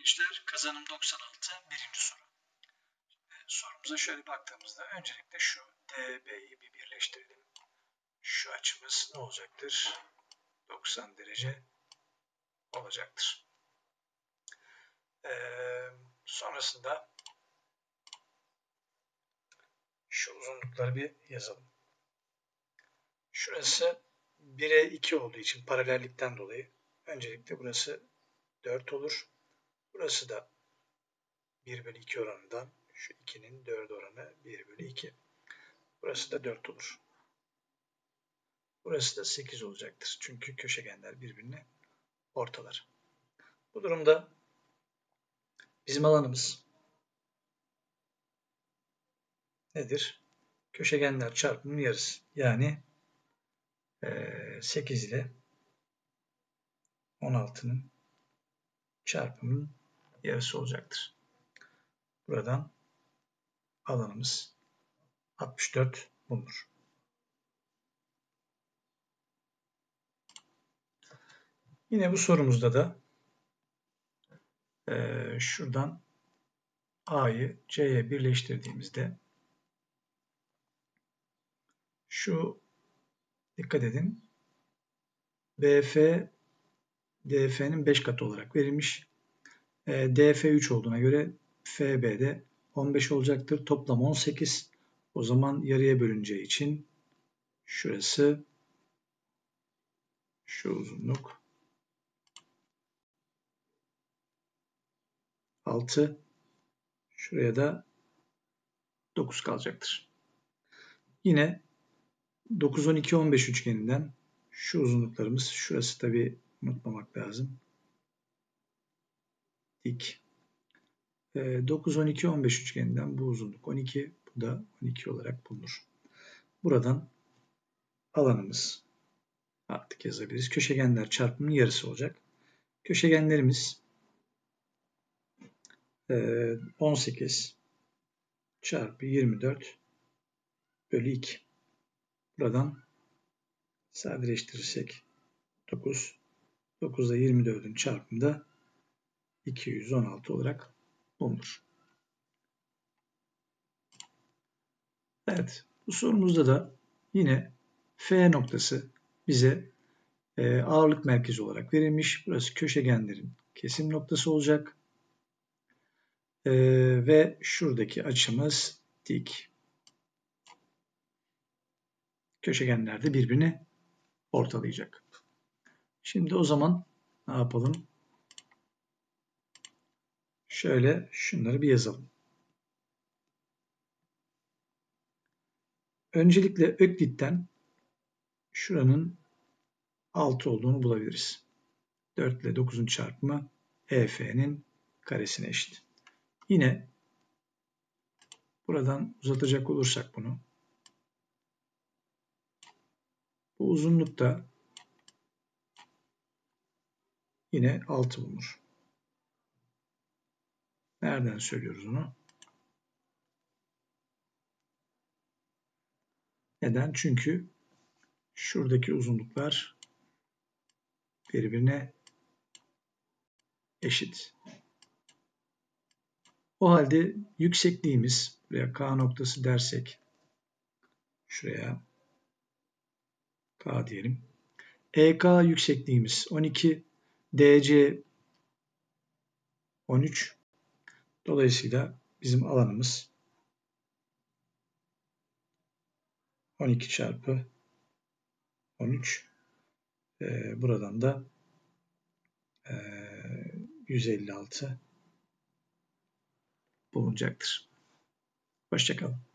gençler. Kazanım 96 birinci soru. Şimdi sorumuza şöyle baktığımızda öncelikle şu DB'yi bir birleştirelim. Şu açımız ne olacaktır? 90 derece olacaktır. Ee, sonrasında şu uzunlukları bir yazalım. Şurası 1'e 2 olduğu için paralellikten dolayı öncelikle burası 4 olur. Burası da 1 bölü 2 oranından şu 2'nin 4 oranı 1 bölü 2. Burası da 4 olur. Burası da 8 olacaktır. Çünkü köşegenler birbirini ortalar. Bu durumda bizim alanımız nedir? Köşegenler çarpımının yarısı. Yani 8 ile 16'nın çarpımının yarısı olacaktır. Buradan alanımız 64 bulunur. Yine bu sorumuzda da e, şuradan A'yı C'ye birleştirdiğimizde şu dikkat edin BF DF'nin 5 katı olarak verilmiş. E, DF 3 olduğuna göre FB de 15 olacaktır. Toplam 18. O zaman yarıya bölüneceği için şurası şu uzunluk 6 şuraya da 9 kalacaktır. Yine 9 12 15 üçgeninden şu uzunluklarımız şurası tabi unutmamak lazım. Dik. 9 12 15 üçgeninden bu uzunluk 12 bu da 12 olarak bulunur. Buradan alanımız artık yazabiliriz. Köşegenler çarpımının yarısı olacak. Köşegenlerimiz 18 çarpı 24 bölü 2. Buradan sadeleştirirsek 9. 9 ile 24'ün çarpımında 216 olarak bulunur. Evet, bu sorumuzda da yine F noktası bize e, ağırlık merkezi olarak verilmiş. Burası köşegenlerin kesim noktası olacak. E, ve şuradaki açımız dik. Köşegenler de birbirini ortalayacak. Şimdi o zaman ne yapalım? Şöyle şunları bir yazalım. Öncelikle Öklit'ten şuranın 6 olduğunu bulabiliriz. 4 ile 9'un çarpımı EF'nin karesine eşit. Yine buradan uzatacak olursak bunu bu uzunlukta yine 6 bulunur. Nereden söylüyoruz onu? Neden? Çünkü şuradaki uzunluklar birbirine eşit. O halde yüksekliğimiz buraya K noktası dersek şuraya K diyelim. EK yüksekliğimiz 12, DC 13. Dolayısıyla bizim alanımız 12 çarpı 13. Ee, buradan da e, 156 bulunacaktır. Hoşçakalın.